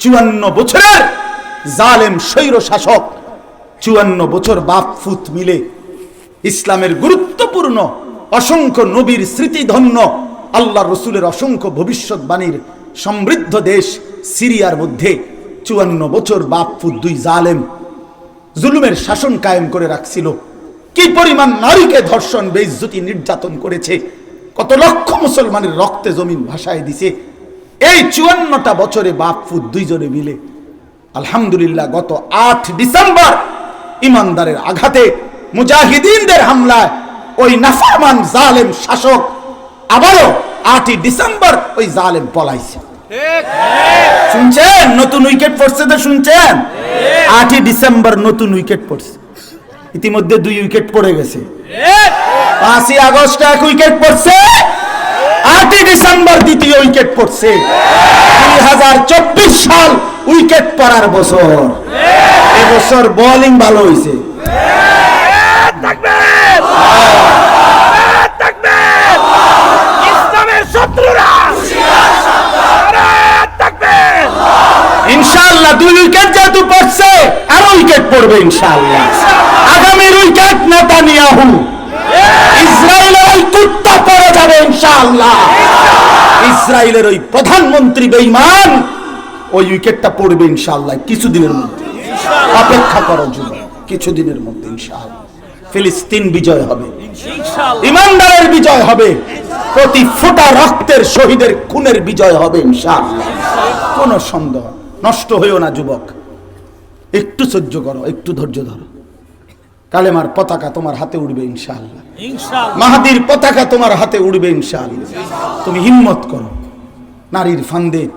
চুয়ান্ন বছরের জালেম স্বৈর শাসক, চুয়ান্ন বছর বাপ ফুত মিলে ইসলামের গুরুত্বপূর্ণ অসংখ্য নবীর স্মৃতিধন্য, আল্লাহ রসুলের অসংখ্য ভবিষ্যৎবাণীর সমৃদ্ধ দেশ সিরিয়ার মধ্যে চুয়ান্ন বছর বাপ ফুত দুই জালেম জুলুমের শাসন কায়েম করে রাখছিল। কি পরিমাণ নারীকে ধর্ষণ, বেইজ্জতি, নির্যাতন করেছে, কত লক্ষ মুসলমানের রক্তে জমিন ভাসায় দিছে এই চুয়ান্নটা বছরে বাপ ফুত দুইজনে মিলে আলহামদুলিল্লাহ গত আট ডিসেম্বর ইমানদারের আঘাতে মুজাহিদিনদের হামলায় ওই নাফরমান জালেম শাসক আবারও আটই ডিসেম্বর ওই জালেম পলাইছে। শুনছেন? নতুন উইকেট পড়ছে তো শুনছেন? আটই ডিসেম্বর নতুন উইকেট পড়ছে। ইতিমধ্যে দুই উইকেট পড়ে গেছে। পাঁচই আগস্ট এক উইকেট পড়ছে। আটই ডিসেম্বর দ্বিতীয় উইকেট পড়ছে। দুই হাজার চব্বিশ সাল উইকেট পড়ার বছর। এবছর বোলিং ভালো হয়েছে ইনশাআল্লাহ দুই উইকেট যেহেতু পড়ছে, আরও উইকেট পড়বে ইনশাআল্লাহ। আগামীর উইকেট নেতানিয়াহু। ইসরায়েলের ওই কুত্তা পড়ে যাবে ইনশাআল্লাহ। ইসরায়েলের ওই প্রধানমন্ত্রী বেঈমান ওই উইকেটটা পড়বে ইনশাআল্লাহ কিছুদিনের মধ্যে। অপেক্ষা করো যুব কিছুদিনের মধ্যে ইনশাআল্লাহ। ফিলিস্তিন বিজয় হবে। ইমানদারের বিজয় হবে। প্রতি ফোঁটা রক্তের শহীদের খুনের বিজয় হবে ইনশাআল্লাহ। কোনো সন্দেহ নষ্ট হইও না যুবক। একটু সহ্য করো একটু ধৈর্য ধরো। কালেমার পতাকা তোমার হাতে উঠবে ইনশাআল্লাহ। মাহাদির পতাকা তোমার হাতে উঠবে ইনশাআল্লাহ। তুমি হিম্মত করো। নারীর ফান্দে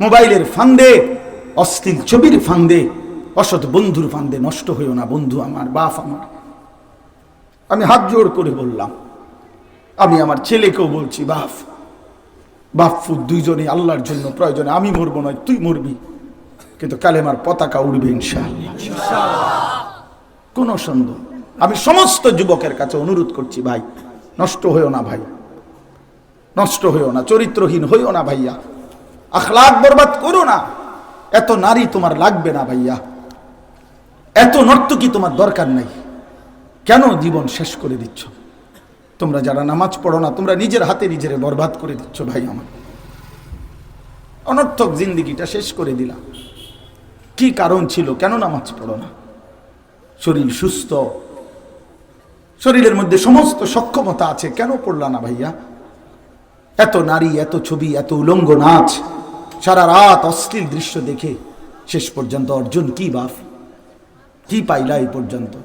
মোবাইলের ফান্দে অশ্লীল ছবির ফান্দে অসৎ বন্ধুর ফান্দে নষ্ট হইও না বন্ধু আমার বাপ আমার। আমি হাত জোর করে বললাম আমি আমার ছেলেকেও বলছি বাপ বাপু দুইজনে আল্লাহর জন্য প্রয়োজনে আমি মরবো নয় তুই মরবি। কিন্তু কালেমার পতাকা উড়বে ইনশাআল্লাহ। কোনো সন্দেহ। আমি সমস্ত যুবকের কাছে অনুরোধ করছি, ভাই, নষ্ট হইও না ভাই। নষ্ট হইও না, চরিত্রহীন হইও না ভাইয়া। আখলাক বরবাদ করো না। এত নারী তোমার লাগবে না ভাইয়া। এত নর্তকী তোমার দরকার নাই। কেন জীবন শেষ করে দিচ্ছ? তোমরা যারা নামাজ পড়ো না, তোমরা নিজের হাতে নিজের বরবাদ করে দিচ্ছ ভাই আমার। অনর্থক জিন্দিগিটা শেষ করে দিলাম। কি কারণ ছিল? কেন নামাজ পড়ো না? শরীর সুস্থ। শরীরের মধ্যে সমস্ত সক্ষমতা আছে। কেন পড়লা না ভাইয়া? এত নারী, এত ছবি, এত উলঙ্গ নাচ, সারা রাত অশ্লীল দৃশ্য দেখে শেষ পর্যন্ত অর্জুন কি বাপ কি পাইলা এই পর্যন্ত?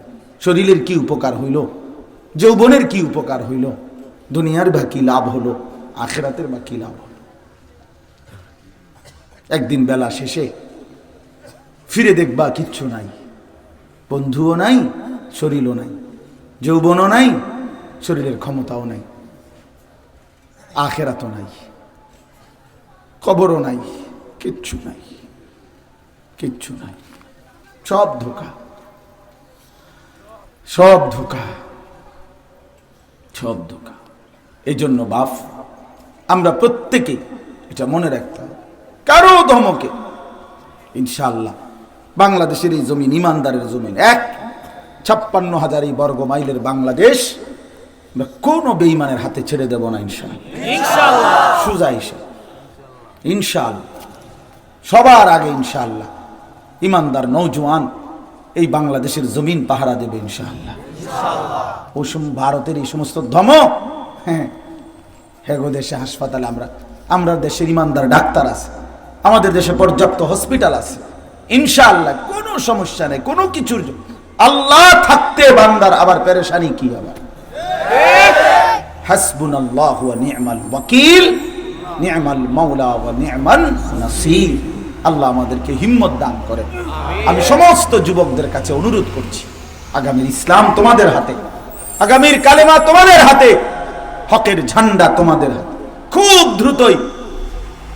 শরীরের কি উপকার হইল? যৌবনের কি উপকার হইল? দুনিয়ার বা কি লাভ হলো? আখেরাতের বা কি লাভ হলো? একদিন বেলা শেষে ফিরে দেখবা কিচ্ছু নাই। বন্ধুও নাই, শরীরও নাই, যৌবনও নাই, শরীরের ক্ষমতাও নাই, আখেরাতও নাই, কবরও নাই, কিচ্ছু নাই কিচ্ছু নাই, সব ধোকা সব ধোকা সব ধোকা। এই জন্য বাপ, আমরা প্রত্যেকে এটা মনে রাখতাম কারও ধমকে ইনশাল্লাহ বাংলাদেশের এই জমিন ইমানদারের জমিন। এক ছাপ্পান্ন হাজার এই বর্গ মাইলের বাংলাদেশ আমরা কোনো বেইমানের হাতে ছেড়ে দেব না ইনশাল্লাহ সুজা হিসাব। ইনশাল্লাহ সবার আগে ইনশাল্লাহ ইমানদার নৌজওয়ান এই বাংলাদেশের জমিন পাহারা দেবে ইনশাল্লাহ ওই ভারতের এই সমস্ত ধমক হ্যাঁ হেগো দেশে হাসপাতালে আমরা আমরা দেশের ইমানদার ডাক্তার আছে। আমাদের দেশে পর্যাপ্ত হসপিটাল আছে। ইনশাআল্লাহ কোনো সমস্যা নেই কোনো কিছুর আল্লাহ থাকতে বান্দার আবার পেরেশানি কি আবার? হাসবুন আল্লাহ নি'মাল ওয়াকিল নি'মাল মাওলা ওয়া নি'মান নাসির। আল্লাহ আমাদেরকে হিম্মত দান করে আমি সমস্ত যুবকদের কাছে অনুরোধ করছি আগামীর ইসলাম তোমাদের হাতে আগামীর কালেমা তোমাদের হাতে হকের ঝান্ডা তোমাদের হাতে। খুব দ্রুতই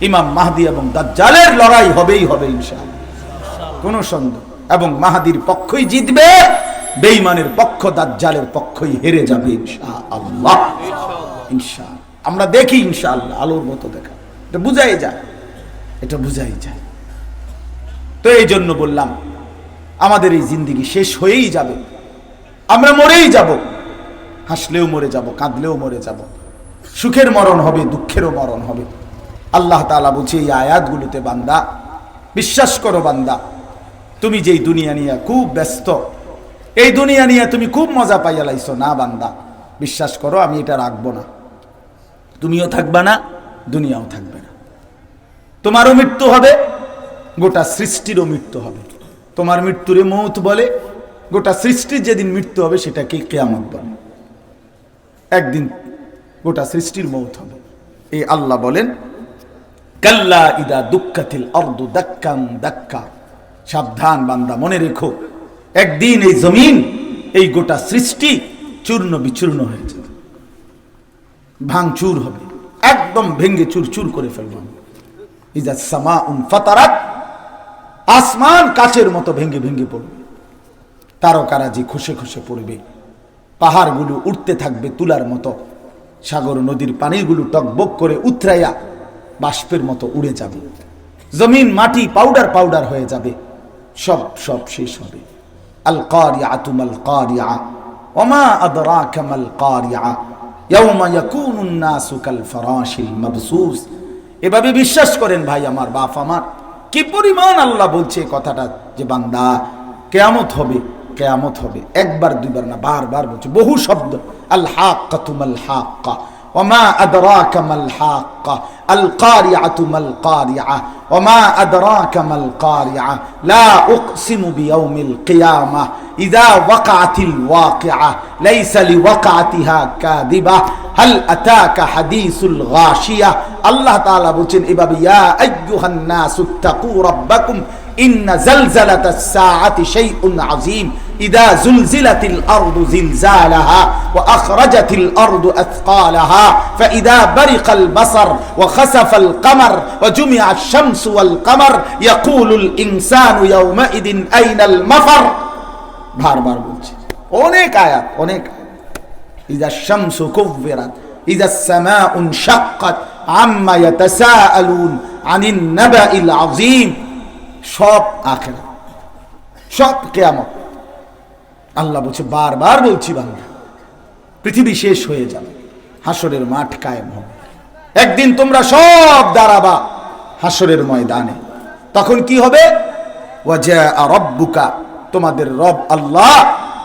ইমাম মাহদি এবং দাজ্জালের লড়াই হবেই হবে ইনশাআল্লাহ। কোনো সন্দেহ। এবং মাহাদির পক্ষই জিতবে, বেঈমানের পক্ষ দাজ্জালের পক্ষই হেরে যাবে ইনশাআল্লাহ। ইনশাআল্লাহ। আমরা দেখি ইনশাআল্লাহ, আলোর মতো দেখা। এটা বুঝাই যায়। এটা বুঝাই যায়। তো এই জন্য বললাম, আমাদের এই জিন্দিগি শেষ হয়েই যাবে। আমরা মরেই যাব। হাসলেও মরে যাব, কাঁদলেও মরে যাব। সুখের মরণ হবে, দুঃখেরও মরণ হবে। আল্লাহ তাআলা বলছে, এই আয়াতগুলোতে বান্দা, বিশ্বাস করো বান্দা তুমি যেই দুনিয়া নিয়ে খুব ব্যস্ত, এই দুনিয়া নিয়ে তুমি খুব মজা পাইয়া লাইছো, না বান্দা, বিশ্বাস করো আমি এটা রাখব না। তুমিও থাকবা না, দুনিয়াও থাকবে না। তোমারও মৃত্যু হবে, গোটা সৃষ্টিরও মৃত্যু হবে। তোমার মৃত্যুরে মৌত বলে, গোটা সৃষ্টির যেদিন মৃত্যু হবে সেটাকে কেয়ামত বলে। একদিন গোটা সৃষ্টির মৌত হবে। এই আল্লাহ বলেন, কাল্লা ইদা দুঃখাতিল অর্ধ দাক্কাং দাক্কা। সাবধান বান্দা, মনে রেখো, একদিন এই জমিন, এই গোটা সৃষ্টি চূর্ণ বিচূর্ণ হয়ে যাবে। ভাঙচুর হবে, একদম ভেঙ্গে চুর চুর করে আসমান কাচের মতো ভেঙ্গে ভেঙ্গে পড়বে। তারকারা যে খুশে খুশে পড়বে, পাহাড়গুলো উঠতে থাকবে তুলার মতো। সাগর নদীর পানিগুলো টকবক করে উথরাইয়া বাষ্পের মতো উড়ে যাবে। জমিন মাটি পাউডার পাউডার হয়ে যাবে। সব সব শেষ হবে। আল কারিয়া তুমাল কারিয়া ওমা আদরাকা মাল কারিয়া ইয়াউমা ইয়াকুনুন নাসু কাল ফারাশিল এভাবে বিশ্বাস করেন ভাই আমার বাপ আমার। কি পরিমাণ আল্লাহ বলছে কথাটা যে বান্দা, কেয়ামত হবে কেয়ামত হবে। একবার, দুইবার না, বারবার বলছে। বহু শব্দ। আল হাক্কা তুমাল হাক্কা وما أدراك ما الحاقة؟ القارعة ما القارعة؟ وما أدراك ما القارعة؟ لا أقسم بيوم القيامة. إذا وقعت الواقعة ليس لوقعتها كاذبة. هل أتاك حديث الغاشية؟ الله تعالى بوچن إبابي يا أيها الناس اتقوا ربكم إن زلزلة الساعة شيء عظيم. إذا زلزلت الأرض زلزالها وأخرجت الأرض أثقالها فإذا برق البصر وخسف القمر وجمع الشمس والقمر يقول الإنسان يومئذ أين المفر؟ بار بار বলছে هناك آيات هناك إذا الشمس كفرت إذا السماء انشقت عما يتساءلون عن النبأ العظيم شاب آخر شاب قيامه আল্লাহ বলছে, বারবার বলছি বাংলা পৃথিবী শেষ হয়ে যাবে হাসরের মাঠ কায়েম হবে। একদিন তোমরা সব দাঁড়াবা হাসরের ময়দানে। তখন কি হবে? রব্বুকা, তোমাদের রব আল্লাহ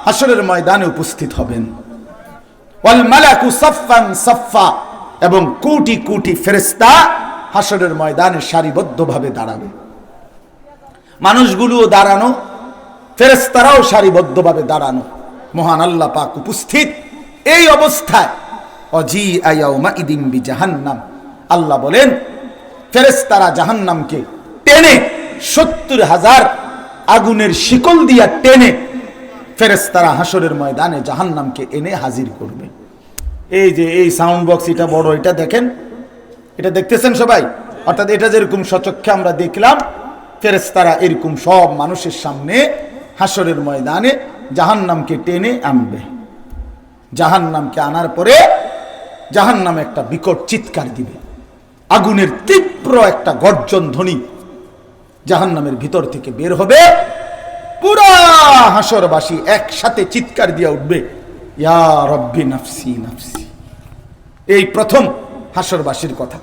হাসরের ময়দানে উপস্থিত হবেন। ওয়াল মালাকু সাফফা, এবং কোটি কোটি ফেরেশতা হাসরের ময়দানে সারিবদ্ধভাবে দাঁড়াবে। মানুষগুলোও দাঁড়ানো ফেরেস্তারাও সারিবদ্ধভাবে দাঁড়ানো। মহান আল্লাহ পাক উপস্থিত। এই অবস্থায় অজি আয়াউমা ইদিম বি জাহান্নাম আল্লাহ বলেন ফেরেস্তারা জাহান্নামকে টেনে সত্তর হাজার আগুনের শিকল দিয়া টেনে ফেরেস্তারা হাসরের ময়দানে জাহান্নামকে এনে হাজির করবে। এই যে এই সাউন্ড বক্স এটা বড়, এটা দেখেন? এটা দেখতেছেন সবাই? অর্থাৎ এটা যেরকম সচক্ষে আমরা দেখলাম ফেরেস্তারা এরকম সব মানুষের সামনে হাসরের ময়দানে জাহান্নামকে টেনে আনবে। জাহান্নামকে আনার পরে জাহান্নাম একটা বিকট চিৎকার দিবে। আগুনের তীব্র একটা গর্জন ধ্বনি জাহান্নামের ভিতর থেকে বের হবে। পুরা হাসরবাসী একসাথে চিৎকার দিয়ে উঠবে নাফসি নাফসি। এই প্রথম হাসরবাসীর কথা।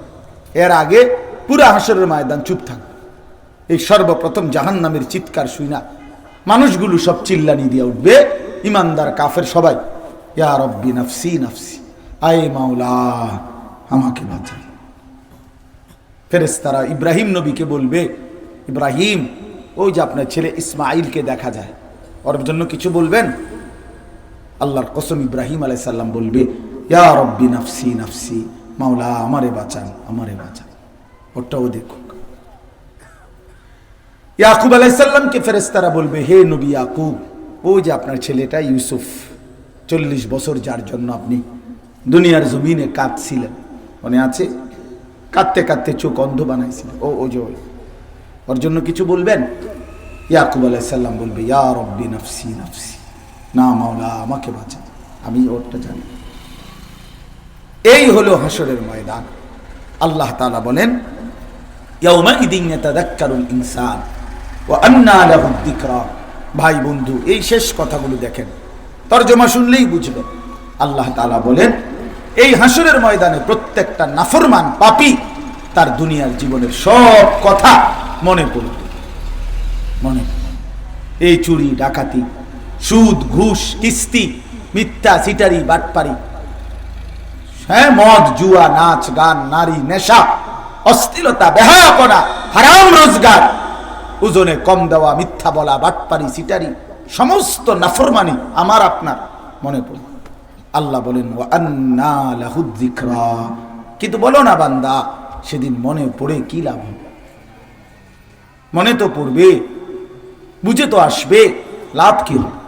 এর আগে পুরা হাসরের ময়দান চুপ থাকবে। এই সর্বপ্রথম জাহান নামের চিৎকার শুই না মানুষগুলো সব চিল্লানি দিয়ে উঠবে। ইমানদার কাফের সবাই, ইয়া রব্বি নাফসি নাফসি, আয় মাওলা, আমাকে বাঁচাই ফেরেস্তারা ইব্রাহিম নবীকে বলবে, ইব্রাহিম, ওই যে আপনার ছেলে ইসমাইলকে দেখা যায়, ওর জন্য কিছু বলবেন? আল্লাহর কসম ইব্রাহিম আলাইসাল্লাম বলবে, ইয়া রব্বি নাফসি নাফসি, মাওলা, আমারে বাঁচান আমারে বাঁচান। ওটাও দেখুক ইয়াকুব আলাইসাল্লামকে ফেরেস্তারা বলবে, হে নবী ইয়াকুব ও যে আপনার ছেলেটা ইউসুফ, চল্লিশ বছর যার জন্য আপনি দুনিয়ার জমিনে কাঁদছিলেন। মনে আছে? কাঁদতে কাঁদতে চোখ অন্ধ বানাইছিলেন ও ও যে ওর জন্য কিছু বলবেন? ইয়াকুব আলাইসাল্লাম বলবে, ইয়া রব্বি নফসি নফসি, না মাওলা, আমাকে বাঁচা, আমি ওরটা জানি। এই হলো হাসরের ময়দান। আল্লাহ তালা বলেন ইদিন ইয়াতাযাক্কারুল ইনসান। ভাই, বন্ধু, এই শেষ কথাগুলো দেখেন। তর্জমা শুনলেই বুঝবেন আল্লাহ তালা বলেন, এই হাসরের ময়দানে প্রত্যেকটা নাফরমান পাপী তার দুনিয়ার জীবনের সব কথা মনে পড়বে। মনে এই চুরি, ডাকাতি, সুদ, ঘুষ, কিস্তি, মিথ্যা, সিটারি, বাটপারি হ্যাঁ মদ, জুয়া, নাচ, গান, নারী, নেশা অস্থিরতা বেহায়াপনা, হারাম রোজগার ওজনে কম দেওয়া, মিথ্যা বলা, বাটপারি, সিটারি, সমস্ত নাফরমানি আমার, আপনার, মনে পড়ে। আল্লাহ বলেন। কিন্তু বলো না বান্দা, সেদিন মনে পড়ে কি লাভ মনে তো পড়বে, বুঝে তো আসবে, লাভ কি হবে?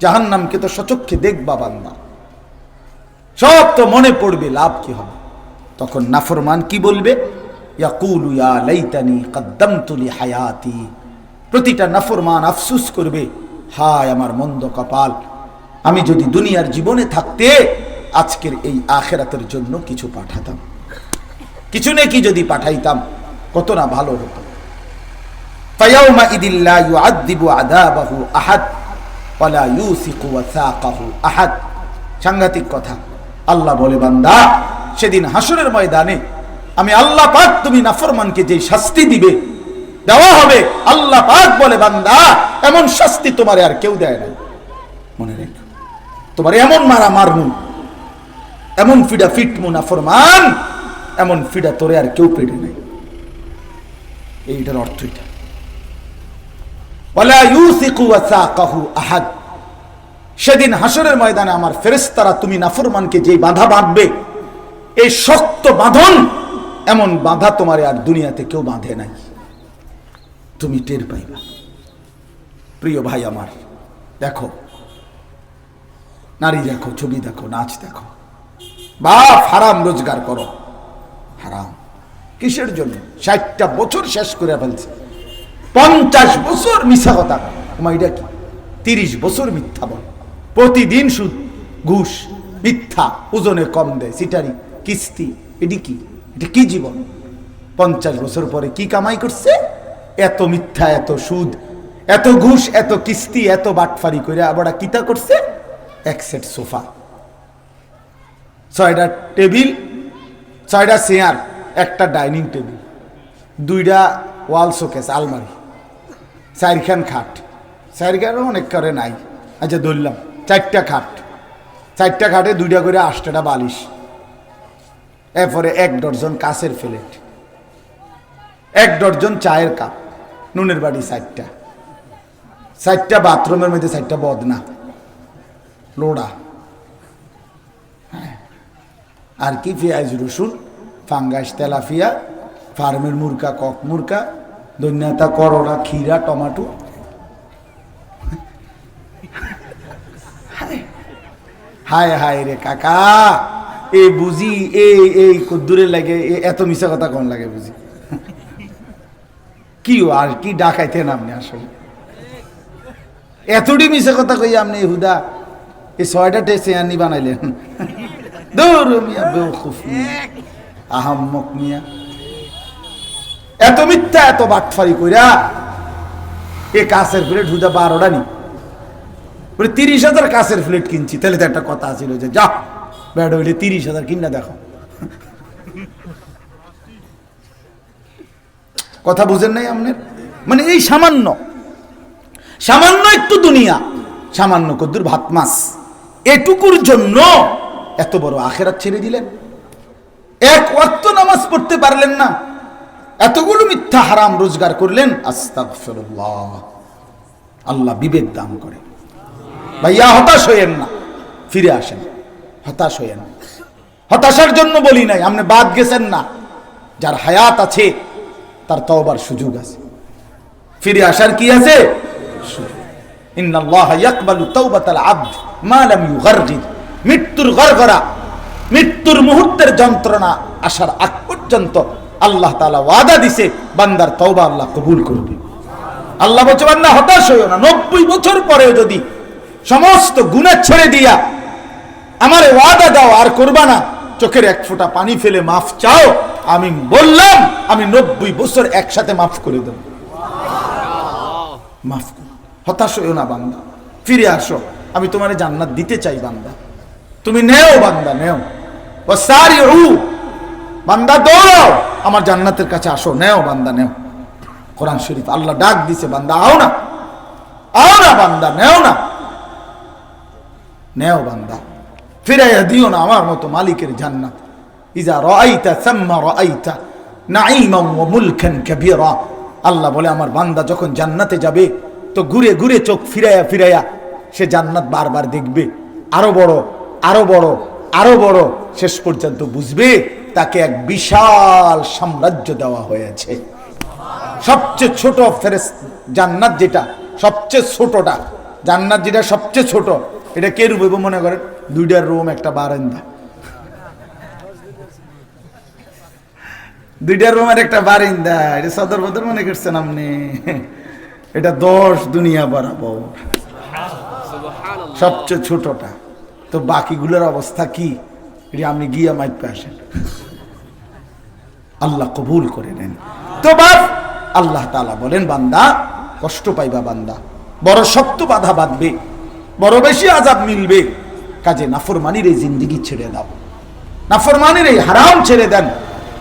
জাহান্নামকে তো সচক্ষে দেখবা বান্দা। সব তো মনে পড়বে, লাভ কি হবে? তখন নাফরমান কি বলবে? লাইতানি হায়াতি প্রতিটা নাফরমান আফসুস করবে, হায় আমার মন্দ কপাল, আমি যদি দুনিয়ার জীবনে থাকতে, আজকের এই আখেরাতের জন্য কিছু পাঠাতাম। কিছু নাকি যদি পাঠাইতাম, কত না ভালো হতো। ইদিল্লা ওয়ালা সাংঘাতিক কথা, আল্লাহ বলে, বান্দা সেদিন হাসরের ময়দানে আমি আল্লাহ পাক তুমি নাফরমানকে যে শাস্তি দিবে, দেওয়া হবে, আল্লাহ পাক বলে, বান্দা, এমন শাস্তি তোমার আর কেউ দেয় নাই। মনে রেখো, তোমার এমন মারা মারমু, এমন ফিডা ফিটমু নাফরমান, এমন ফিডা তোরে আর কেউ পেড়ে নাই। এইটার অর্থ এটা। সেদিন হাসরের ময়দানে আমার ফেরেস্তারা তুমি নাফরমানকে যে বাধা বাঁধবে এই শক্ত বাঁধন, এমন বাধা তোমার আর দুনিয়াতে কেউ বাঁধে নাই। তুমি টের পাইবা। প্রিয় ভাই আমার, দেখো, নারী দেখো, ছবি দেখো, নাচ দেখো। বাপ, হারাম রোজগার করো। হারাম। কিসের জন্য? ষাটটা বছর শেষ করে ফেলছে। পঞ্চাশ বছর মিথ্যা কথা। তোমার এটা কি? তিরিশ বছর মিথ্যা বল। প্রতিদিন সুদ ঘুষ, মিথ্যা, ওজনে কম দেয়, সিটারি। কিস্তি, এটি কি? এটা কি জীবন? পঞ্চাশ বছর পরে কি কামাই করছে? এত মিথ্যা, এত সুদ, এত ঘুষ, এত কিস্তি, এত বাটফারি করে আবার কিতা করছে? এক সেট সোফা। ছয়টা টেবিল, ছয়টা চেয়ার, একটা ডাইনিং টেবিল, দুইটা ওয়াল শোকেস, আলমারি, চারখান খাট। চারখানও অনেক করে নাই। আচ্ছা ধরলাম, চারটা খাট। চারটা খাটে দুইটা করে আটটা বালিশ। এরপরে এক ডজন কাছের প্লেট। এক ডর্জন চায়ের কাপ, নুনের বাড়ি চারটা। চারটা বাথরুমের মধ্যে চারটা বদনা। লোড়া হ্যাঁ। আর কি পেঁয়াজ, রসুন, ফাঙ্গাস তেলাফিয়া ফার্মের মুরকা কক মুরকা দৈন্যতা করলা, ক্ষীরা, টমাটো। হায় হায় রে কাকা। এ বুঝি, এই এই কদ্দুরে লাগে, এ এত মিশা কথা কোন লাগে বুঝি। কি আর কি ডাকাইতেন আপনি আসলে? এতটি মিশা কথা কই আপনি, হুদা? এই ছয়টা টেসে আনি বানাইলেন। দৌড় মিয়া বেউকুফ মিয়া এত মিথ্যা, এত বাটফারি কইরা এ কাছের প্লেট হুদা বারোটা নি। তিরিশ হাজার কাছের প্লেট কিনছি। তাহলে তো একটা কথা ছিল যে, যা। ব্যাড হইলে তিরিশ হাজার কিনা দেখো। কথা বুঝেন নাই আপনার মানে এই সামান্য সামান্য একটু দুনিয়া, সামান্য কদ্দুর ভাত এটুকুর জন্য এত বড় আখেরাত ছেড়ে দিলেন। এক ওয়াক্ত নামাজ পড়তে পারলেন না। এতগুলো মিথ্যা হারাম রোজগার করলেন। আল্লাহ বিবেক দান করে। ভাইয়া হতাশ হইয়েন না, ফিরে আসেন। হতাশ হইয়েন। হতাশার জন্য বলি নাই, আপনি বাদ গেছেন না। যার হায়াত আছে, তার তওবার সুযোগ আছে। ফিরে আসার কি আছে? মৃত্যুর মুহূর্তের যন্ত্রণা আসার পর্যন্ত আল্লাহ তাআলা ওয়াদা বান্দার কবুল আল্লাহ হতাশ না। নব্বই বছর যদি সমস্ত গুণা ছেড়ে দিয়া আমার ওয়াদা দাও আর করবা না। চোখের এক ফোঁটা পানি ফেলে মাফ চাও। আমি বললাম আমি নব্বই বছর একসাথে মাফ করে দেব। মাফ করো। হতাশ হইও না বান্দা। ফিরে আসো। আমি তোমার জান্নাত দিতে চাই বান্দা। তুমি নেও বান্দা নেও। ও সারি বান্দা দৌড়াও। আমার জান্নাতের কাছে আসো। নেও বান্দা নেও। কোরআন শরীফ আল্লাহ ডাক দিছে বান্দা আও না। আও না বান্দা নেও না। নেও বান্দা। ফিরাইয়া দিও না আমার মতো মালিকের জান্নাত। ইজা রাআইতা সাম্মা রাআইতা নাঈমান ওয়া মুলকান কাবীরা। আল্লাহ বলে, আমার বান্দা যখন জান্নাতে যাবে, তো ঘুরে ঘুরে চোখ ফিরাইয়া ফিরাইয়া সে জান্নাত বারবার দেখবে। আরও বড় আরও বড় আরও বড়, শেষ পর্যন্ত বুঝবে, তাকে এক বিশাল সাম্রাজ্য দেওয়া হয়েছে। সবচেয়ে ছোট ফেরেস, জান্নাত যেটা, সবচেয়ে ছোটটা, জান্নাত যেটা সবচেয়ে ছোট, এটা কে রূপ মনে করেন? দুইটার রুম একটা বারান্দা। দুইটার রুমের একটা বারিন্দা। এটা সদর বদর মনে করছেন আপনি? এটা দশ দুনিয়া বরাবর। সবচেয়ে ছোটটা। তো বাকিগুলোর অবস্থা কি? এটা আপনি গিয়া মাইপে আসেন। আল্লাহ কবুল করে নেন। তো বাপ আল্লাহ তালা বলেন, বান্দা, কষ্ট পাইবা বান্দা। বড় শক্ত বাধা বাঁধবে। বড় বেশি আজাব মিলবে। কাজে নাফরমানির এই জিন্দিগি ছেড়ে দাও। নাফরমানির এই হারাম ছেড়ে দেন।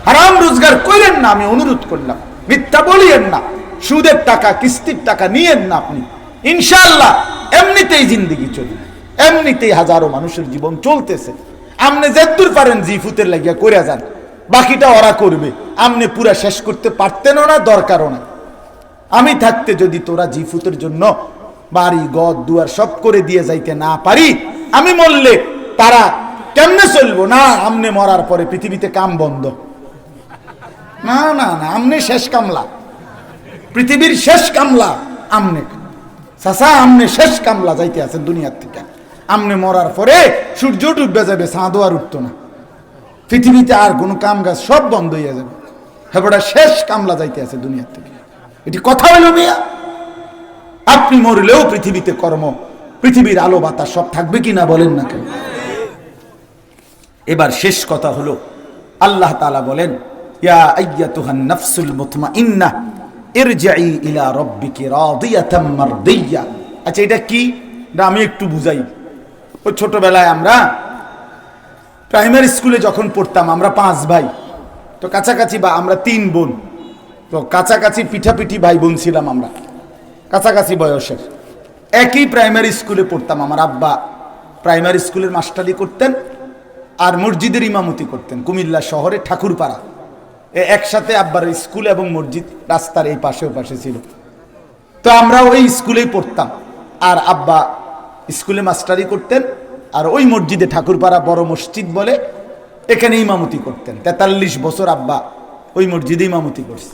হারাম রোজগার করেন না, আমি অনুরোধ করলাম। মিথ্যা বলিয়েন না। সুদের টাকা, কিস্তির টাকা নিয়েন না আপনি। ইনশাল্লাহ এমনিতেই জিন্দিগি চলবে। এমনিতেই হাজারো মানুষের জীবন চলতেছে। আপনি যেদূর পারেন জিফুতের লাগিয়া করে যান। বাকিটা ওরা করবে। আপনি পুরা শেষ করতে পারতেনও না, দরকারও না আমি থাকতে যদি তোরা জিফুতের জন্য বাড়ি, গদ, দুয়ার সব করে দিয়ে যাইতে না পারি আমি মরলে তারা কেমনে চলবো? না, আমনে মরার পরে পৃথিবীতে কাম বন্ধ। না না না, আমনে শেষ কামলা। পৃথিবীর শেষ কামলা, আমনে। চাষা আমনে শেষ কামলা যাইতে আছেন দুনিয়ার থেকে। আমনে মরার পরে সূর্য ডুববে যাবে, চাঁদও আর উঠতো না। পৃথিবীতে আর কোনো কাম কাজ সব বন্ধ হয়ে যাবে। হ্যাঁ শেষ কামলা যাইতে আছে দুনিয়ার থেকে। এটি কথা হইল মিয়া। আপনি মরলেও পৃথিবীতে কর্ম পৃথিবীর আলো বাতাস সব থাকবে কিনা বলেন না কেন? এবার শেষ কথা হলো, আল্লাহ তালা বলেন, ইয়া ইলা আচ্ছা এটা কি? এটা আমি একটু বুঝাই। ছোটবেলায় আমরা প্রাইমারি স্কুলে যখন পড়তাম, আমরা পাঁচ ভাই। তো কাছাকাছি বা, আমরা তিন বোন। তো কাছাকাছি পিঠাপিঠি ভাই বোন ছিলাম আমরা। কাছাকাছি বয়সের। একই প্রাইমারি স্কুলে পড়তাম আমার আব্বা। প্রাইমারি স্কুলের মাস্টারি করতেন আর মসজিদের ইমামতি করতেন কুমিল্লা শহরে ঠাকুরপাড়া। এ একসাথে আব্বার স্কুল এবং মসজিদ রাস্তার এই পাশে ও পাশে ছিল। তো আমরা ওই স্কুলেই পড়তাম আর আব্বা স্কুলে মাস্টারি করতেন আর ওই মসজিদে ঠাকুরপাড়া বড় মসজিদ বলে এখানে ইমামতি করতেন। তেতাল্লিশ বছর আব্বা ওই মসজিদে ইমামতি করছে।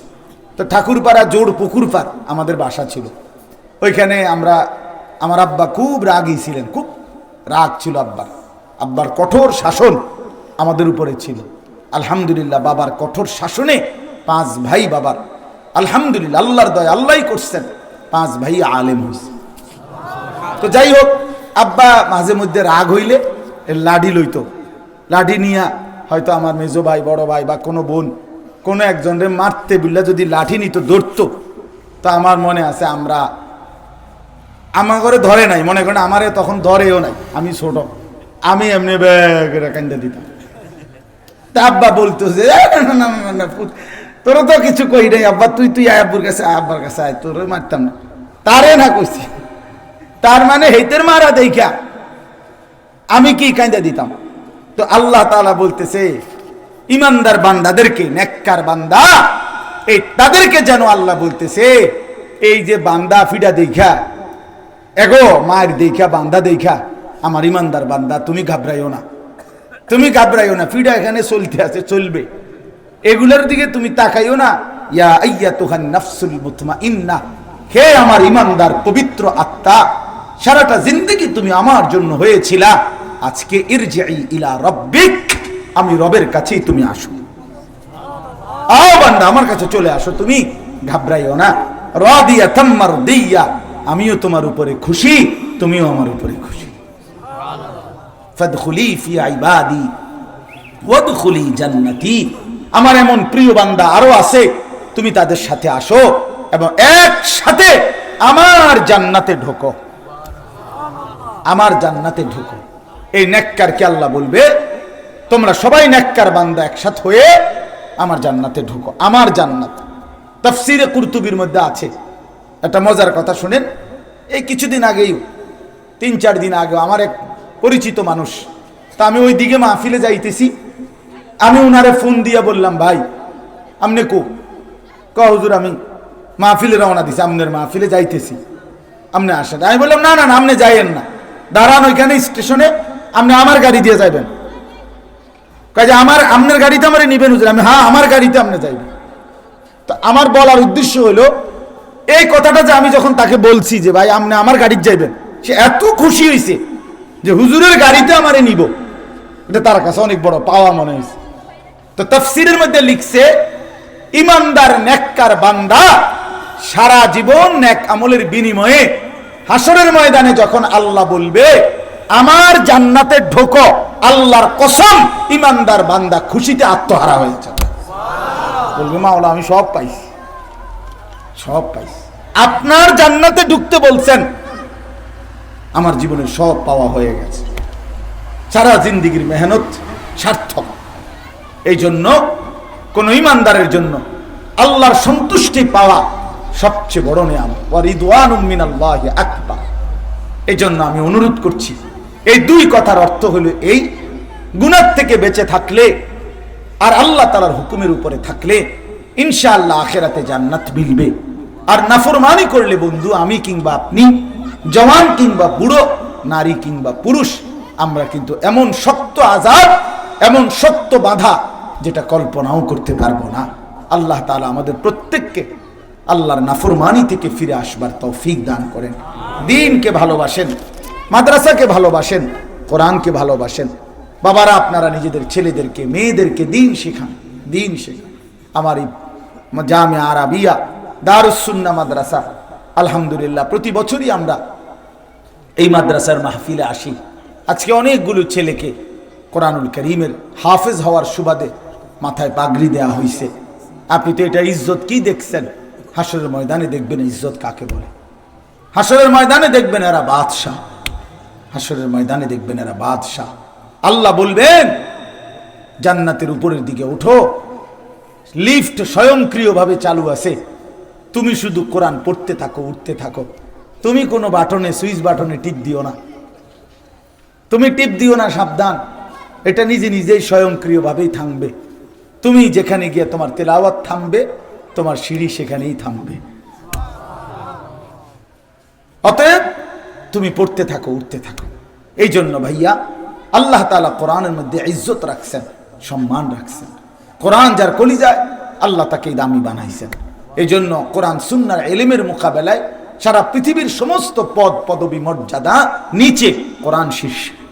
তো ঠাকুরপাড়া জোর পুকুরপাড় আমাদের বাসা ছিল। ওইখানে আমরা আমার আব্বা খুব রাগই ছিলেন, খুব রাগ ছিল আব্বার। আব্বার কঠোর শাসন আমাদের উপরে ছিল। আলহামদুলিল্লাহ বাবার কঠোর শাসনে পাঁচ ভাই বাবার। আলহামদুলিল্লাহ, আল্লাহর দয়, আল্লাহই করছেন। পাঁচ ভাই আলেম হয়েছে। তো যাই হোক, আব্বা মাঝে মধ্যে রাগ হইলে লাঠি লইতো। লাঠি নিয়া হয়তো আমার মেজো ভাই, বড় ভাই বা কোনো বোন, কোনো একজনের মারতে বিল্লা যদি লাঠি নিত, ধরতো, তা আমার মনে আছে আমরা আমার ঘরে ধরে নাই মনে করেন আমারে তখন ধরেও নাই আমি ছোট আমি এমনি ব্যাগ কান্দা দিতাম। তা আব্বা বলতো যে "এ, না, না, না, না, না, তো কিছু কই নাই আব্বা তুই তুই আব্বুর কাছে আব্বার কাছে আয় তোর মারতাম না। তারে না কইছি। তার মানে হেতের মারা দেখা আমি কি কান্দা দিতাম? তো আল্লাহ তাআলা বলতেছে ইমানদার বান্দাদেরকে নেককার বান্দা এই তাদেরকে যেন আল্লাহ বলতেছে এই যে বান্দা ফিডা দেখা এগো মায়ের দেখা, বান্দা দেখা। আমার ইমানদার বান্দা, তুমি ঘাবড়াইও না। তুমি ঘাবড়াইও না, ফিডা এখানে চলতে আছে, চলবে। এগুলোর দিকে তুমি তাকাইও না। ইয়া আইয়া নাফসুল মুতমা ইন্না হে আমার ইমানদার, পবিত্র আত্মা, সারাটা জিন্দগি তুমি আমার জন্য হয়েছিলা। আজকে ইরজিই ইলা রব্বিক, আমি রবের কাছেই তুমি আসো। আও বান্দা, আমার কাছে চলে আসো, তুমি ঘাবড়াইও না। রাদিয়া তাম্মার দিয়া আমিও তোমার উপরে খুশি, তুমিও আমার উপরে খুশি। আমার এমন প্রিয় বান্দা আরও আছে, তুমি তাদের সাথে আসো এবং একসাথে আমার জান্নাতে ঢোকো। আমার জান্নাতে ঢুকো। এই নেককারকে আল্লাহ বলবে, তোমরা সবাই নেককার বান্দা একসাথ হয়ে আমার জান্নাতে ঢুকো, আমার জান্নাত। তফসিরে কুরতুবির মধ্যে আছে একটা মজার কথা শুনেন। এই কিছুদিন আগেই, তিন চার দিন আগে আমার এক পরিচিত মানুষ, তা আমি ওই দিকে মাহফিলে যাইতেছি। আমি উনারে ফোন দিয়া বললাম, ভাই, আমনে কো? ক হুজুর, আমি মাহফিলে রওনা দিছি, আমনের মাহফিলে যাইতেছি। আপনি আসেন। আমি বললাম, না না না আপনি যাইয়েন না। দাঁড়ান ওইখানে স্টেশনে আপনি আমার গাড়ি দিয়ে যাবেন কাজে আমার আপনার গাড়িতে আমার নিবেন হুজুর। আমি হ্যাঁ আমার গাড়িতে আপনি যাইবেন। তো আমার বলার উদ্দেশ্য হলো এই কথাটা যে আমি যখন তাকে বলছি যে, ভাই, আপনি আমার গাড়িতে যাইবেন, সে এত খুশি হয়েছে যে হুজুরের গাড়িতে আমারে নিব। এটা তার কাছে অনেক বড় পাওয়া মনে হয়েছে তো তফসিরের মধ্যে লিখছে, ইমানদার, নেককার বান্দা সারা জীবন নেক আমলের বিনিময়ে হাসরের ময়দানে যখন আল্লাহ বলবে, আমার জান্নাতে ঢোকো, আল্লাহর কসম, ইমানদার বান্দা খুশিতে আত্মহারা হয়ে যাবে। বলবে, মাওলা, আমি সব পাইছি। সব পাইছি। আপনার জান্নাতে ঢুকতে বলছেন। আমার জীবনে সব পাওয়া হয়ে গেছে। সারা জিন্দিগির মেহনত সার্থক। এই জন্য কোন ইমানদারের জন্য আল্লাহর সন্তুষ্টি পাওয়া সবচেয়ে বড় নিয়াম। আকবার। এই জন্য আমি অনুরোধ করছি এই দুই কথার অর্থ হলো এই গুণার থেকে বেঁচে থাকলে আর আল্লাহ তালার হুকুমের উপরে থাকলে ইনশাআল্লাহ আখেরাতে জান্নাত মিলবে। আর নাফরমানি করলে বন্ধু, আমি কিংবা আপনি, জওয়ান কিংবা বুড়ো, নারী কিংবা পুরুষ, আমরা কিন্তু এমন শক্ত আজাদ, এমন শক্ত বাধা যেটা কল্পনাও করতে পারব না। আল্লাহ তালা আমাদের প্রত্যেককে আল্লাহর নাফরমানি থেকে ফিরে আসবার তৌফিক দান করেন। দিনকে ভালোবাসেন, মাদ্রাসাকে ভালোবাসেন, কোরআনকে ভালোবাসেন। বাবারা, আপনারা নিজেদের ছেলেদেরকে, মেয়েদেরকে দিন শেখান দিন শেখান। আমার এই জামে আরাবিয়া দারুসুন্না মাদ্রাসা। আলহামদুলিল্লাহ, প্রতি বছরই আমরা এই মাদ্রাসার মাহফিলে আসি। আজকে অনেকগুলো ছেলেকে কোরআনুল করিমের হাফেজ হওয়ার সুবাদে মাথায় পাগড়ি দেয়া হয়েছে আপনি তো এটা ইজ্জত কি দেখছেন? হাসরের ময়দানে দেখবেন ইজ্জত কাকে বলে? হাসরের ময়দানে দেখবেন এরা বাদশাহ। হাসরের ময়দানে দেখবেন এরা বাদশাহ। আল্লাহ বলবেন, জান্নাতের উপরের দিকে উঠো। লিফট স্বয়ংক্রিয়ভাবে চালু আছে। তুমি শুধু কোরআন পড়তে থাকো, উঠতে থাকো। তুমি কোনো বাটনে, সুইচ বাটনে টিপ দিও না। তুমি টিপ দিও না, সাবধান। এটা নিজে নিজেই স্বয়ংক্রিয়ভাবেই থামবে। তুমি যেখানে গিয়ে তোমার তেলাওয়াত থামবে, তোমার সিঁড়ি সেখানেই থামবে। অতএব তুমি পড়তে থাকো, উঠতে থাকো। এই জন্য ভাইয়া, আল্লাহ তালা কোরআনের মধ্যে ইজ্জত রাখছেন, সম্মান রাখছেন। কোরআন যার কলি যায় আল্লাহ তাকে দামি বানাইছেন। এই জন্য কোরআন সুন্নার এলিমের মোকাবেলায় সারা পৃথিবীর সমস্ত পদ, পদবী, মর্যাদা নিচে কোরআন শীর্ষে।